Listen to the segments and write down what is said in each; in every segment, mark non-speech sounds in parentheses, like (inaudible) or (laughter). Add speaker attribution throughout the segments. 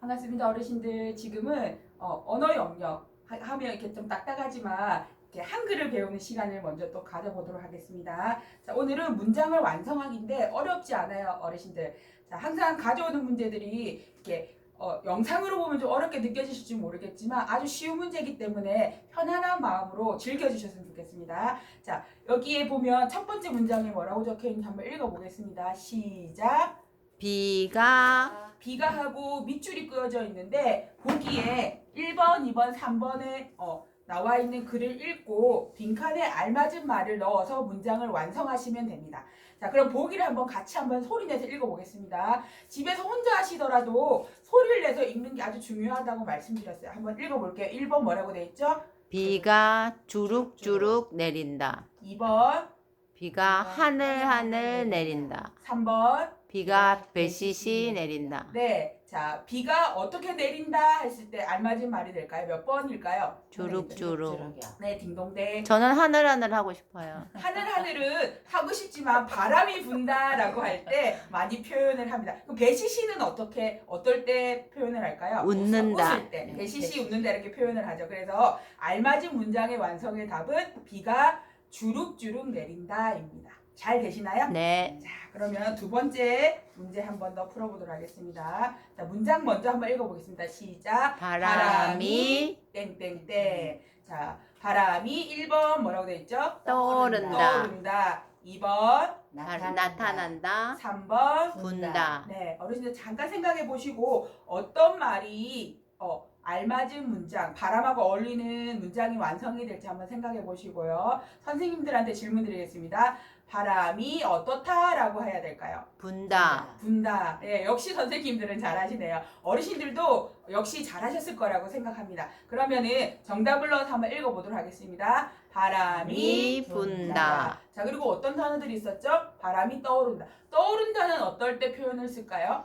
Speaker 1: 반갑습니다 어르신들. 지금은 어, 언어 영역 하- 하면 이렇게 좀 딱딱하지만 이렇게 한글을 배우는 시간을 먼저 또 가져보도록 하겠습니다. 자 오늘은 문장을 완성하기인데 어렵지 않아요 어르신들. 자 항상 가져오는 문제들이 이렇게 어, 영상으로 보면 좀 어렵게 느껴지실지 모르겠지만 아주 쉬운 문제이기 때문에 편안한 마음으로 즐겨주셨으면 좋겠습니다. 자 여기에 보면 첫 번째 문장이 뭐라고 적혀 있는지 한번 읽어보겠습니다. 시작
Speaker 2: 비가
Speaker 1: 비가 하고 밑줄이 그어져 있는데 보기에 1번, 2번, 3번에 어, 나와 있는 글을 읽고 빈칸에 알맞은 말을 넣어서 문장을 완성하시면 됩니다. 자, 그럼 보기를 한번 같이 한번 소리 내서 읽어보겠습니다. 집에서 혼자 하시더라도 소리를 내서 읽는 게 아주 중요하다고 말씀드렸어요. 한번 읽어볼게요. 1번 뭐라고 돼 있죠?
Speaker 2: 비가 주룩주룩 내린다.
Speaker 1: 2번,
Speaker 2: 비가 하늘 하늘 내린다.
Speaker 1: 3번,
Speaker 2: 비가 배시시 내린다.
Speaker 1: 네. 자, 비가 어떻게 내린다 했을 때 알맞은 말이 될까요? 몇 번일까요?
Speaker 2: 주룩주룩.
Speaker 1: 네, 딩동댕.
Speaker 2: 저는 하늘 하늘 하고 싶어요.
Speaker 1: 하늘 하늘은 하고 싶지만 바람이 분다라고 할 때 많이 표현을 합니다. 그럼 배시시는 어떻게 어떨 때 표현을 할까요?
Speaker 2: 웃는다.
Speaker 1: 웃을 때 배시시 웃는다 이렇게 표현을 하죠. 그래서 알맞은 문장의 완성의 답은 비가 주룩주룩 내린다입니다. 잘 되시나요?
Speaker 2: 네.
Speaker 1: 자, 그러면 두 번째 문제 한 번 더 풀어보도록 하겠습니다. 자, 문장 먼저 한번 읽어보겠습니다. 시작.
Speaker 2: 바람이
Speaker 1: 땡땡땡. 자, 바람이 1번 뭐라고 돼 있죠?
Speaker 2: 떠오른다.
Speaker 1: 떠오른다. 2번,
Speaker 2: 나- 나타난다.
Speaker 1: 3번.
Speaker 2: 분다.
Speaker 1: 네, 어르신들 잠깐 생각해 보시고 어떤 말이 어, 알맞은 문장, 바람하고 어울리는 문장이 완성이 될지 한번 생각해 보시고요. 선생님들한테 질문 드리겠습니다. 바람이 어떻다라고 해야 될까요?
Speaker 2: 분다.
Speaker 1: 분다. 예, 역시 선생님들은 잘하시네요. 어르신들도 역시 잘하셨을 거라고 생각합니다. 그러면은 정답을 넣어서 한번 읽어보도록 하겠습니다. 바람이
Speaker 2: 미 분다.
Speaker 1: 자, 그리고 어떤 단어들이 있었죠? 바람이 떠오른다. 떠오른다는 어떨 때 표현을 쓸까요?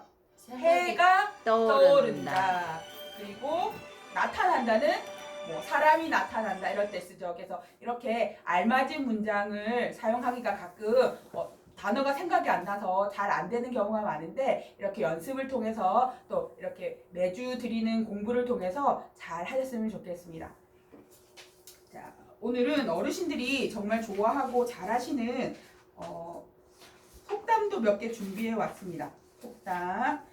Speaker 1: 해가
Speaker 2: 떠오른다.
Speaker 1: 떠오른다. 그리고 나타난다는 뭐 사람이 나타난다 이럴 때 쓰죠. 그래서 이렇게 알맞은 문장을 사용하기가 가끔 어, 단어가 생각이 안 나서 잘 안 되는 경우가 많은데 이렇게 연습을 통해서 또 이렇게 매주 드리는 공부를 통해서 잘 하셨으면 좋겠습니다. 자, 오늘은 어르신들이 정말 좋아하고 잘하시는 어, 속담도 몇 개 준비해 왔습니다. 속담.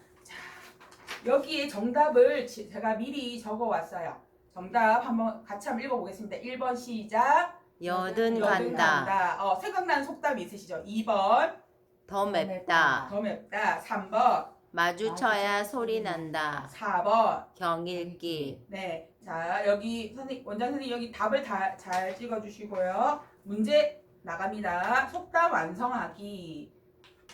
Speaker 1: 자, 여기에 정답을 지- 제가 미리 적어 왔어요. 정답 한번 같이 한번 읽어보겠습니다. 1번 시작.
Speaker 2: 여든
Speaker 1: 여든
Speaker 2: 간다.
Speaker 1: 어, 생각나는 속담 있으시죠? 2번
Speaker 2: 더 맵다.
Speaker 1: 더 맵다. 3번,
Speaker 2: 마주쳐야 소리 난다.
Speaker 1: 4번.
Speaker 2: 경일기.
Speaker 1: 네. 자, 여기 선생 원장 선생님 여기 답을 다 잘 찍어 주시고요. 문제 나갑니다. 속담 완성하기.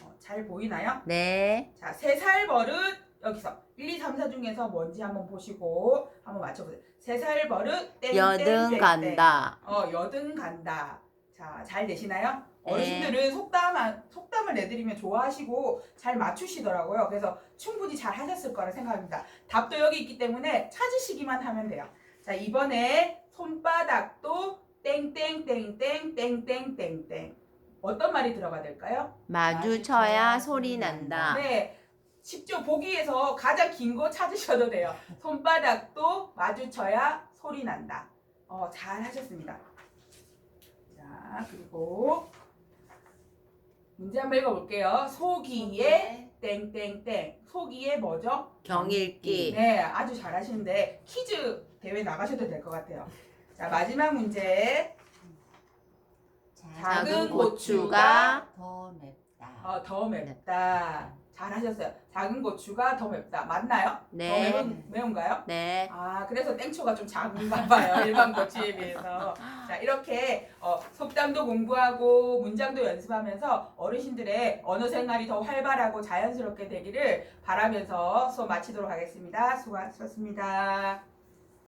Speaker 1: 어, 잘 보이나요?
Speaker 2: 네.
Speaker 1: 자, 세 살 버릇 여기서 1, 2, 3, 4 중에서 뭔지 한번 보시고 한번 맞춰보세요. 세살 버릇 땡, 땡,
Speaker 2: 여든
Speaker 1: 땡,
Speaker 2: 간다.
Speaker 1: 땡. 어 여든 간다. 자 잘 되시나요?
Speaker 2: 네.
Speaker 1: 어르신들은 속담 속담을 내드리면 좋아하시고 잘 맞추시더라고요. 그래서 충분히 잘 하셨을 거라 생각합니다. 답도 여기 있기 때문에 찾으시기만 하면 돼요. 자 이번에 손바닥도 땡땡땡땡땡땡땡땡 어떤 말이 들어가 될까요?
Speaker 2: 마주쳐야 소리 난다.
Speaker 1: 네, 쉽죠. 보기에서 가장 긴 거 찾으셔도 돼요. 손바닥도 마주쳐야 소리 난다. 어, 잘 하셨습니다. 자, 그리고 문제 한번 읽어볼게요. 소기에 땡땡땡. 소기에 뭐죠?
Speaker 2: 경일기.
Speaker 1: 네, 아주 잘 하시는데 퀴즈 대회 나가셔도 될 것 같아요. 자, 마지막 문제.
Speaker 2: 작은 고추가
Speaker 3: 더 맵다.
Speaker 1: 어, 더 맵다. 잘하셨어요. 작은 고추가 더 맵다. 맞나요?
Speaker 2: 네.
Speaker 1: 더 매운, 매운가요?
Speaker 2: 네.
Speaker 1: 아, 그래서 땡초가 좀 작은가 봐요. (laughs) 일반 고추에 비해서. 자, 이렇게 어, 속담도 공부하고 문장도 연습하면서 어르신들의 언어 생활이 더 활발하고 자연스럽게 되기를 바라면서 수업 마치도록 하겠습니다. 수고하셨습니다.